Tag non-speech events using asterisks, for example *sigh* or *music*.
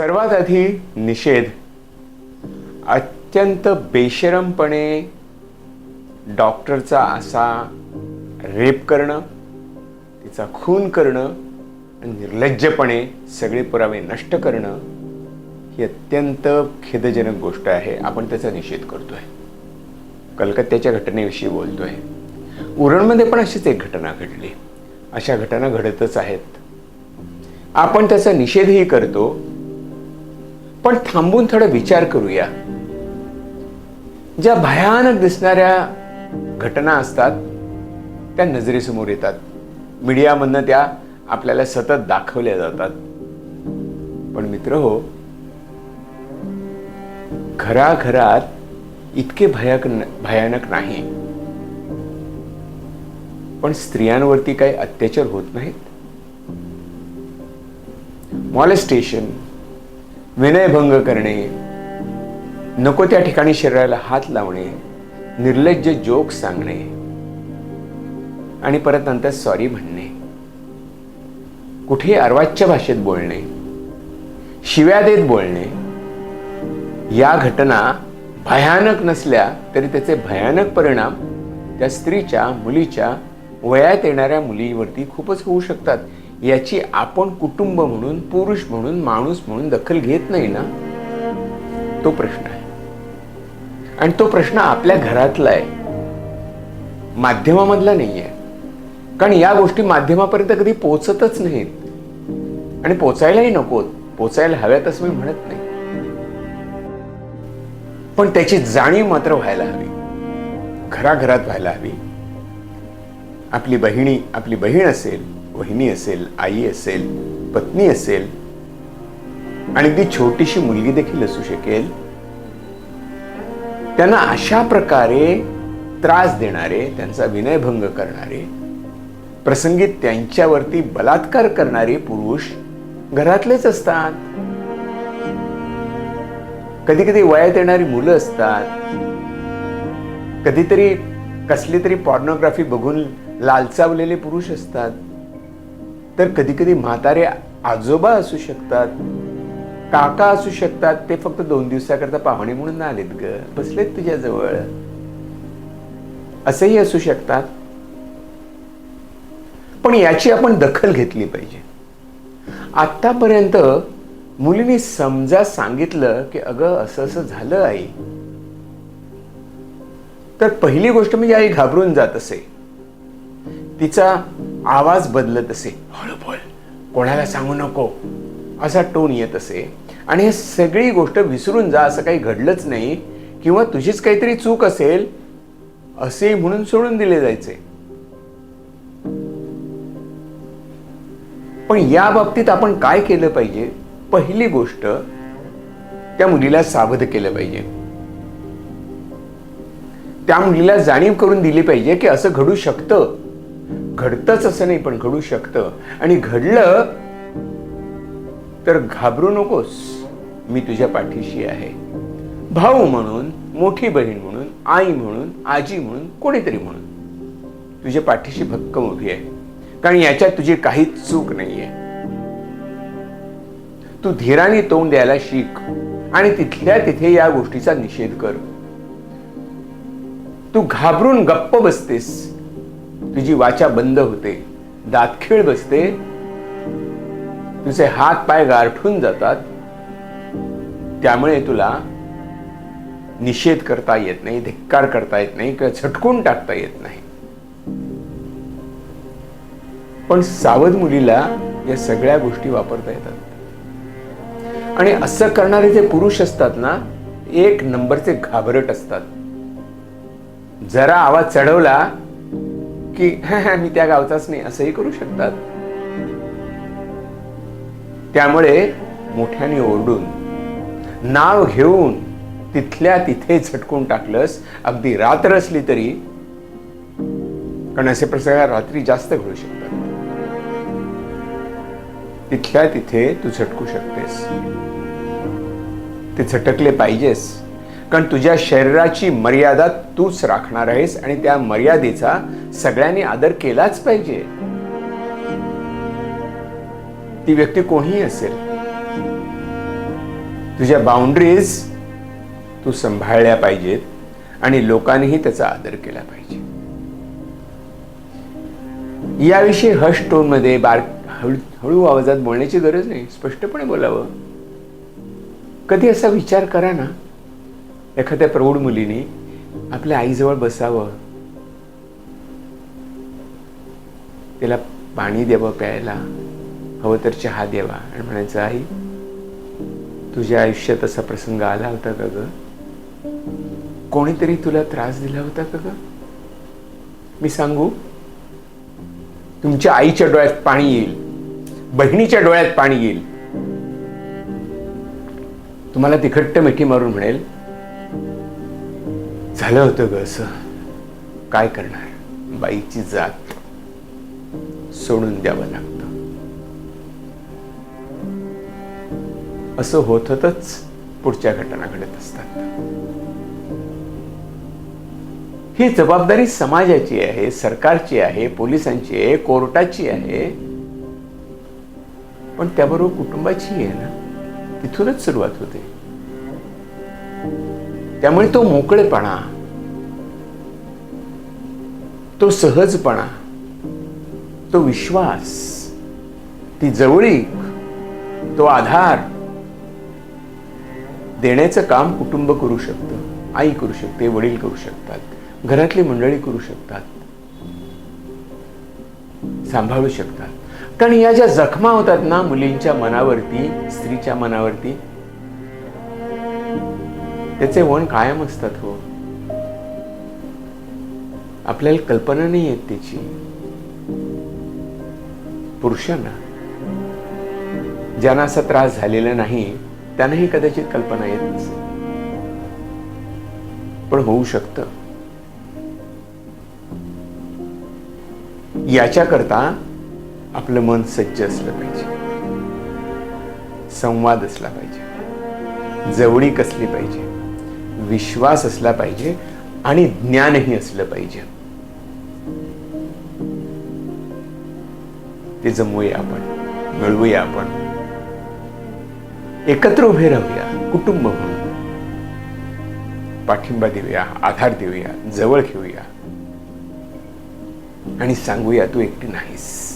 सर्वात आधी निषेध. अत्यंत बेशरमपणे डॉक्टरचा असा रेप करणं तिचा खून करणं निर्लज्जपणे सगळे पुरावे नष्ट करणं ही अत्यंत खेदजनक गोष्ट आहे. आपण त्याचा निषेध करतोय. कलकत्त्याच्या घटनेविषयी बोलतोय. उरणमध्ये पण अशीच एक घटना घडली. अशा घटना घडतच आहेत. आपण त्याचा निषेधही करतो. पण थांबून थोडा विचार करूया. ज्या भयानक दिसणाऱ्या घटना असतात त्या नजरेसमोर येतात. मीडियामधनं त्या आपल्याला सतत दाखवल्या जातात. पण मित्र हो घराघरात इतके भयाक भयानक नाही. पण स्त्रियांवरती काही अत्याचार होत नाहीत. मॉलेस्टेशन विनयभंग करणे नको त्या ठिकाणी शरीराला हात लावणे निर्लज्ज जोक सांगणे आणि परत नंतर सॉरी म्हणणे. कुठेही अर्वाच्य भाषेत बोलणे शिव्या देत बोलणे या घटना भयानक नसल्या तरी त्याचे भयानक परिणाम त्या स्त्रीच्या मुलीच्या वयात येणाऱ्या मुलीवरती खूपच होऊ शकतात. याची आपण कुटुंब म्हणून पुरुष म्हणून माणूस म्हणून दखल घेत नाही ना? तो प्रश्न आहे. आणि तो प्रश्न आपल्या घरातला आहे. माध्यमामधला नाही आहे. कारण या गोष्टी माध्यमापर्यंत कधी पोचतच नाहीत. आणि पोचायलाही नकोत. पोचायला हव्यात असं मी म्हणत नाही. पण त्याची जाणीव मात्र व्हायला हवी. घराघरात व्हायला हवी. आपली बहिणी आपली बहीण असेल वहिनी असेल आई असेल पत्नी असेल आणि ती छोटीशी मुलगी देखील असू शकेल त्यांना अशा प्रकारे त्रास देणारे त्यांचा विनयभंग करणारे प्रसंगी त्यांच्यावरती बलात्कार करणारे पुरुष घरातलेच असतात. कधी कधी वयात येणारी मुलं असतात. कधीतरी कसली तरी पॉर्नोग्राफी बघून लालचावलेले पुरुष असतात. तर कधी कधी म्हातारे आजोबा असू शकतात काका असू शकतात ते फक्त दोन दिवसाकरता पाहुणे म्हणून आलेत ग. बसलेत तुझ्याजवळ. जवळ असेही असू शकतात. पण याची आपण दखल घेतली पाहिजे. आतापर्यंत मुलीने समजा सांगितलं की अगं असं असं झालं आई. तर पहिली गोष्ट म्हणजे आई घाबरून जात असे. तिचा आवाज बदलत असे. हळू बोल. कोणाला सांगू नको. असा टोन येत असे. आणि हे सगळी गोष्ट विसरून जा असं काही घडलंच नाही. किंवा तुझीच काहीतरी चूक असेल असे म्हणून सोडून दिले जायचे. पण या बाबतीत आपण काय केलं पाहिजे? पहिली गोष्ट त्या मुलीला सावध केलं पाहिजे. त्या मुलीला जाणीव करून दिली पाहिजे की असं घडू शकतं. घडतच असं नाही पण घडू शकतं. आणि घडलं तर घाबरू नकोस. मी तुझ्या पाठीशी आहे. भाऊ म्हणून मोठी बहीण म्हणून आई म्हणून आजी म्हणून कोणीतरी म्हणून. तुझ्या पाठीशी भक्कम उभी आहे. कारण याच्यात तुझी काहीच चूक नाहीये. तू धीराने तोंड द्यायला शिक आणि तिथल्या तिथे या गोष्टीचा निषेध कर. तू घाबरून गप्प बसतेस. तुझी वाचा बंद होते. दातखीळ बसते. तुझे हात पाय गारठून जातात. त्यामुळे तुला निषेध करता येत नाही धिक्कार करता येत नाही किंवा झटकून टाकता येत नाही. पण सावध मुलीला या सगळ्या गोष्टी वापरता येतात. आणि असं करणारे जे पुरुष असतात ना एक नंबरचे घाबरट असतात. जरा आवाज चढवला की *laughs* मी त्या गावचाच नाही असंही करू शकतात. त्यामुळे मोठ्याने ओरडून नाव घेऊन तिथल्या तिथे झटकून टाकलंस अगदी रात्र असली तरी कारण असे प्रसंग रात्री जास्त घडू शकतात. तिथल्या तिथे तू झटकू शकतेस. ते झटकले पाहिजेस. कारण तुझ्या शरीराची मर्यादा तूच राखणार आहेस आणि त्या मर्यादेचा सगळ्यांनी आदर केलाच पाहिजे. ती व्यक्ती कोणीही असेल तुझ्या बाउंड्रीज तू सांभाळल्या पाहिजेत आणि लोकांनीही त्याचा आदर केला पाहिजे. याविषयी हश टोनमध्ये बार हळू हळू आवाजात बोलण्याची गरज नाही स्पष्टपणे बोलावं. कधी असा विचार करा ना एखाद्या प्रौढ मुलीने आपल्या आईजवळ बसावं. तिला पाणी द्यावं प्यायला. हवं तर चहा द्यावा. आणि म्हणायचं आई तुझ्या आयुष्यात असा प्रसंग आला होता का ग? कोणीतरी तुला त्रास दिला होता का ग? मी सांगू? तुमच्या आईच्या डोळ्यात पाणी येईल. बहिणीच्या डोळ्यात पाणी येईल. तुम्हाला तिखट्ट मिठी मारून म्हणेल झालं होतं ग असं. काय करणार? बाईची जात सोडून द्यावं लागतं. असं होत होतच पुढच्या घटना घडत असतात. ही जबाबदारी समाजाची आहे सरकारची आहे पोलिसांची आहे कोर्टाची आहे. पण त्याबरोबर कुटुंबाची आहे ना? तिथूनच सुरुवात होते. त्यामुळे तो मोकळेपणा तो सहजपणा तो विश्वास ती जवळीक तो आधार देण्याचं काम कुटुंब करू शकतं आई करू शकते वडील करू शकतात घरातली मंडळी करू शकतात सांभाळू शकतात. कारण या ज्या जखमा होतात ना मुलींच्या मनावरती स्त्रीच्या मनावरती त्याचे वण कायम असतात हो. आपल्याला कल्पना नाही येत त्याची. पुरुषांना. ज्यांना असा त्रास झालेला नाही त्यांनाही कदाचित कल्पना येत नसेल. पण होऊ शकतं. याच्याकरता आपलं मन सज्ज असलं पाहिजे. संवाद असला पाहिजे. जवळीक असली पाहिजे. विश्वास असला पाहिजे आणि ज्ञानही असलं पाहिजे. ते जमवूया आपण मिळवूया आपण. एकत्र उभे राहूया कुटुंब म्हणून पाठिंबा देऊया आधार देऊया जवळ घेऊया. आणि सांगूया तू एकटी नाहीस.